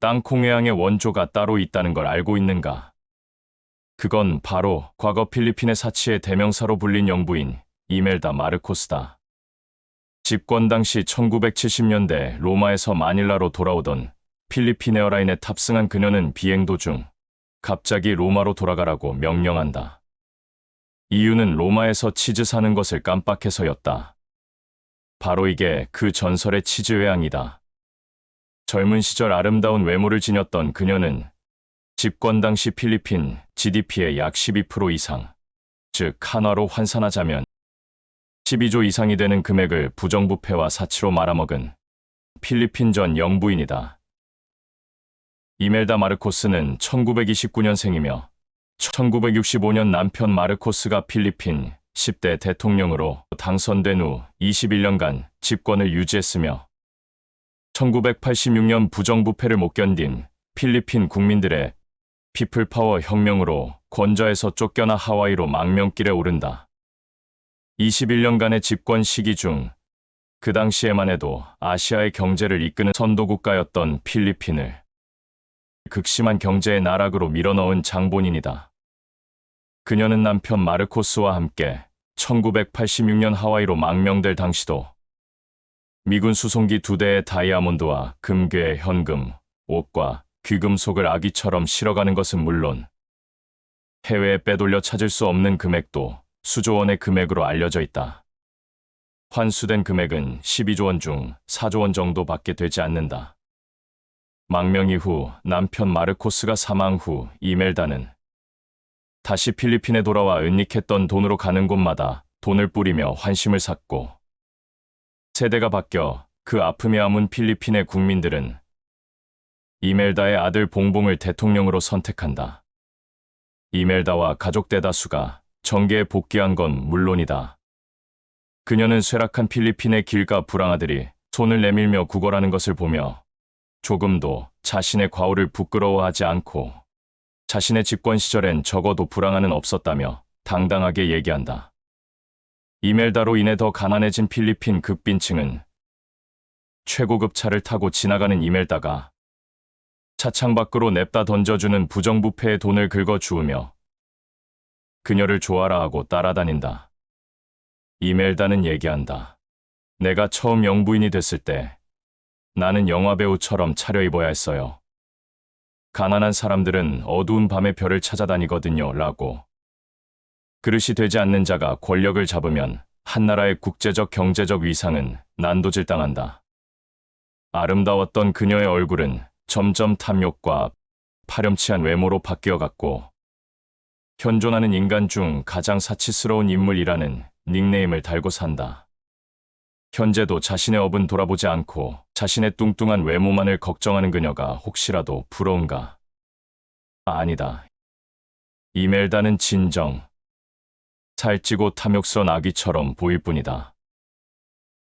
땅콩해양의 원조가 따로 있다는 걸 알고 있는가? 그건 바로 과거 필리핀의 사치의 대명사로 불린 영부인 이멜다 마르코스다. 집권 당시 1970년대 로마에서 마닐라로 돌아오던 필리핀 에어라인에 탑승한 그녀는 비행 도중 갑자기 로마로 돌아가라고 명령한다. 이유는 로마에서 치즈 사는 것을 깜빡해서였다. 바로 이게 그 전설의 치즈 외양이다. 젊은 시절 아름다운 외모를 지녔던 그녀는 집권 당시 필리핀 GDP의 약 12% 이상, 즉 한화로 환산하자면 12조 이상이 되는 금액을 부정부패와 사치로 말아먹은 필리핀 전 영부인이다. 이멜다 마르코스는 1929년생이며 1965년 남편 마르코스가 필리핀 10대 대통령으로 당선된 후 21년간 집권을 유지했으며 1986년 부정부패를 못 견딘 필리핀 국민들의 피플파워 혁명으로 권좌에서 쫓겨나 하와이로 망명길에 오른다. 21년간의 집권 시기 중 그 당시에만 해도 아시아의 경제를 이끄는 선도국가였던 필리핀을 극심한 경제의 나락으로 밀어넣은 장본인이다. 그녀는 남편 마르코스와 함께 1986년 하와이로 망명될 당시도 미군 수송기 두 대의 다이아몬드와 금괴, 현금, 옷과 귀금속을 아기처럼 실어가는 것은 물론 해외에 빼돌려 찾을 수 없는 금액도 수조 원의 금액으로 알려져 있다. 환수된 금액은 12조 원 중 4조 원 정도밖에 되지 않는다. 망명 이후 남편 마르코스가 사망 후 이멜다는 다시 필리핀에 돌아와 은닉했던 돈으로 가는 곳마다 돈을 뿌리며 환심을 샀고 세대가 바뀌어 그 아픔에 아문 필리핀의 국민들은 이멜다의 아들 봉봉을 대통령으로 선택한다. 이멜다와 가족 대다수가 정계에 복귀한 건 물론이다. 그녀는 쇠락한 필리핀의 길가 불황아들이 손을 내밀며 구걸하는 것을 보며 조금도 자신의 과오를 부끄러워하지 않고 자신의 집권 시절엔 적어도 불황아는 없었다며 당당하게 얘기한다. 이멜다로 인해 더 가난해진 필리핀 극빈층은 최고급 차를 타고 지나가는 이멜다가 차창 밖으로 냅다 던져주는 부정부패의 돈을 긁어 주우며 그녀를 좋아라 하고 따라다닌다. 이멜다는 얘기한다. 내가 처음 영부인이 됐을 때 나는 영화배우처럼 차려입어야 했어요. 가난한 사람들은 어두운 밤의 별을 찾아다니거든요. 라고. 그릇이 되지 않는 자가 권력을 잡으면 한 나라의 국제적 경제적 위상은 난도질당한다. 아름다웠던 그녀의 얼굴은 점점 탐욕과 파렴치한 외모로 바뀌어갔고 현존하는 인간 중 가장 사치스러운 인물이라는 닉네임을 달고 산다. 현재도 자신의 업은 돌아보지 않고 자신의 뚱뚱한 외모만을 걱정하는 그녀가 혹시라도 부러운가? 아니다. 이멜다는 진정, 살찌고 탐욕스런 아기처럼 보일 뿐이다.